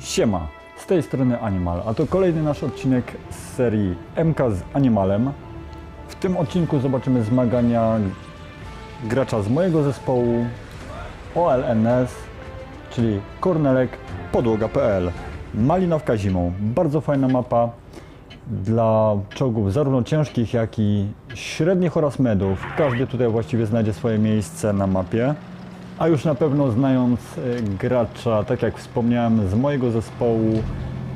Siema, z tej strony Animal, a to kolejny nasz odcinek z serii MK z Animalem. W tym odcinku zobaczymy zmagania gracza z mojego zespołu OLNS, czyli Kornelek Podłoga.pl. Malinowka zimą, bardzo fajna mapa dla czołgów zarówno ciężkich, jak i średnich oraz medów. Każdy tutaj właściwie znajdzie swoje miejsce na mapie. A już na pewno znając e, gracza, tak jak wspomniałem, z mojego zespołu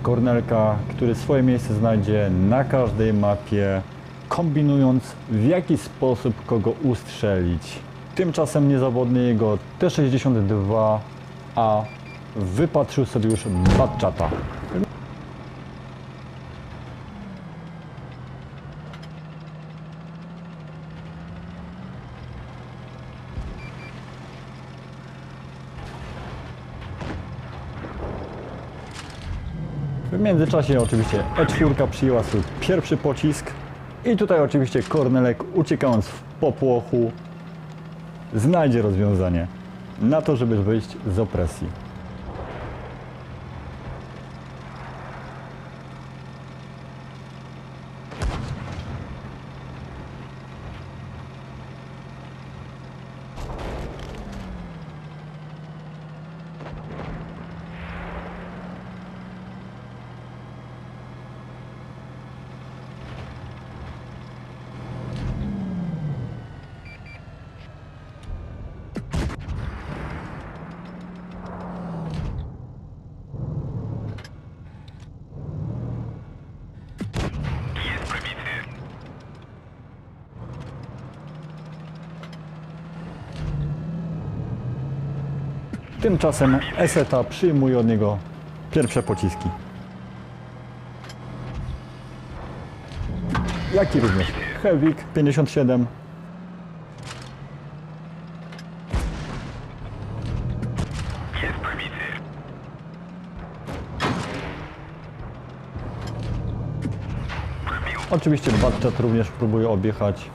Kornelka, który swoje miejsce znajdzie na każdej mapie, kombinując w jaki sposób kogo ustrzelić. Tymczasem niezawodny jego T-62A wypatrzył sobie już Batchata. W międzyczasie oczywiście E4 przyjęła swój pierwszy pocisk i tutaj oczywiście Kornelek uciekając w popłochu znajdzie rozwiązanie na to, żeby wyjść z opresji. Tymczasem Eseta przyjmuje od niego pierwsze pociski. Jak i również Helwig 57. Oczywiście Batchat również próbuje objechać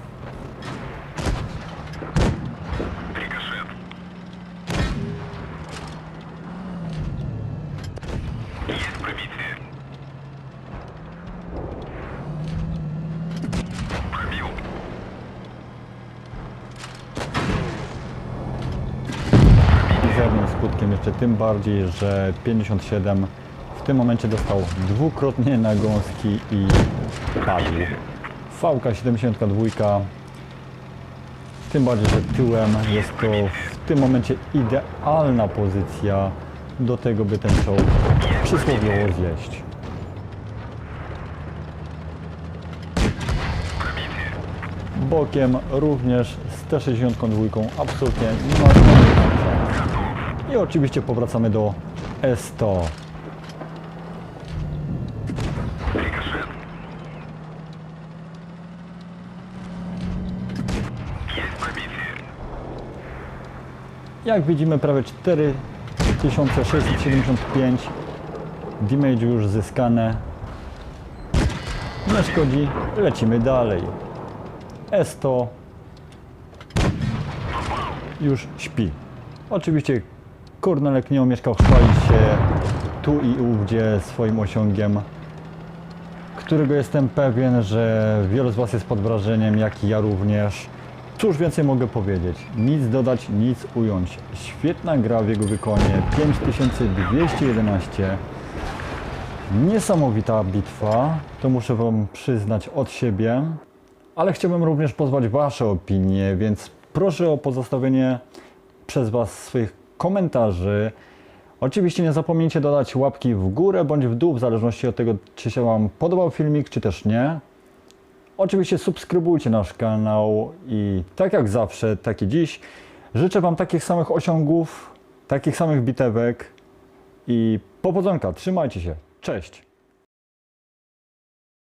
mizernym skutkiem, jeszcze tym bardziej, że 57 w tym momencie dostał dwukrotnie nagąski i padł. Fałka 72, tym bardziej, że tyłem jest to w tym momencie idealna pozycja do tego, by ten czołg przysłowiowo zjeść. Bokiem również z T62 absolutnie nie ma. I oczywiście powracamy do S100. Jak widzimy prawie 4675 damage już zyskane. Nie szkodzi, lecimy dalej. S100 już śpi. Oczywiście Kornelek nie omieszkał chwalić się tu i ówdzie swoim osiągiem, którego jestem pewien, że wielu z Was jest pod wrażeniem, jak i ja również. Cóż więcej mogę powiedzieć? Nic dodać, nic ująć. Świetna gra w jego wykonie. 5211. Niesamowita bitwa, to muszę Wam przyznać od siebie, ale chciałbym również pozwać Wasze opinie, więc proszę o pozostawienie przez Was swoich komentarzy. Oczywiście nie zapomnijcie dodać łapki w górę bądź w dół, w zależności od tego, czy się Wam podobał filmik, czy też nie. Oczywiście subskrybujcie nasz kanał i tak jak zawsze, tak i dziś, życzę Wam takich samych osiągów, takich samych bitewek i powodzonka, trzymajcie się, cześć!